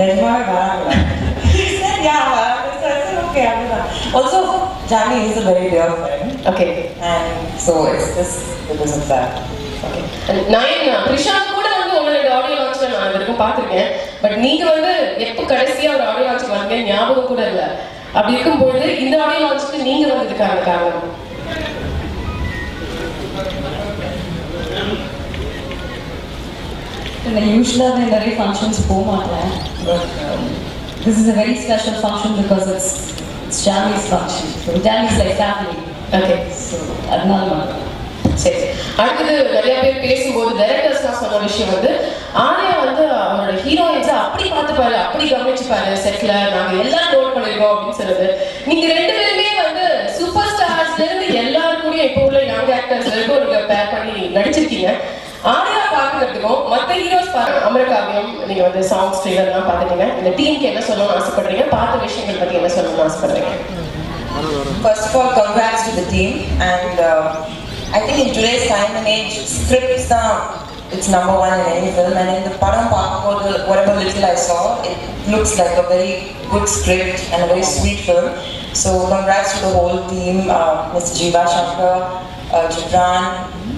நிஜமாவே வராங்க He said, yeah, I said, okay, அவ்வளவுதான். Also, Jani is a very dear friend. Okay And so it's just because of that. Okay Nayan த்ரிஷாந்த் கூட வந்து audio லான்ச்ல நான் வரைக்கும் பார்த்துருக்கேன் பட் நீங்க வந்து எப்போ கடைசியா ஒரு ஆடியோ லான்ச் வந்தீங்க ஞாபகம் கூட இல்லை அப்படி இருக்கும்பொழுது இந்த ஆடியோ லான்ச்சுக்கு நீங்க வந்ததுக்கான காரணம் நான் யூஸ்வலாக நிறைய ஃபங்க்ஷன்ஸ் போக மாட்டேன் but this is a very special function because it's it's Jamie's function so Jamie's like family okay so அதனால சரி அடுத்தது நிறைய பேர் பேசும்போது டைரக்டர்ஸ் தான் சொன்ன விஷயம் வந்து ஆர்யா வந்து அவரோட ஹீரோயின்ஸை அப்படி பார்த்துப்பாரு அப்படி கவனிச்சுப்பாரு செட்ல நாங்க எல்லாம் நோட் பண்ணிருக்கோம் அப்படின்னு சொல்லுது நீங்க ரெண்டு பேருமே வந்து சூப்பர் ஸ்டார்ஸ்ல இருந்து எல்லாரும் கூடயும் இப்போ உள்ள யங் ஆக்டர்ஸ் வரைக்கும் நீங்க பேர் பண்ணி நடிச்சிருக்கீங்க. ஆர்யா பார்க்கறதுக்கும் மத்த ஹீரோஸ் பாருங்க அமரகாவியம் நீங்க வந்து சாங்ஸ் ட்ரெய்லர்லாம் பார்த்துட்டீங்க இந்த டீமுக்கு என்ன சொல்லணும்னு ஆசைப்படுறீங்க பார்த்த விஷயங்கள் பத்தி என்ன சொல்லணும்னு ஆசைப்படுறீங்க First of all, congrats to the team. And uh, I think in today's time and age, scripts are it's number one in any film. And in the Padam Parkour, whatever little I saw, it looks like a very good script and a very sweet film. So congrats to the whole team, uh, Mr. Jiva Shankar, uh, Gibran,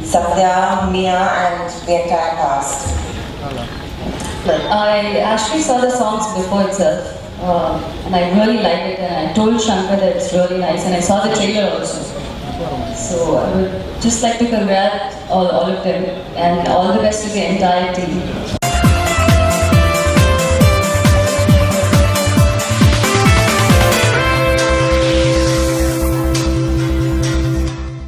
Satya, Mia, and the entire cast. I actually saw the songs before itself, uh, and I really liked it. And I told Shankar that it's really nice, and I saw the trailer also. So I would just like to congratulate all, all of them and all the best to the entire team.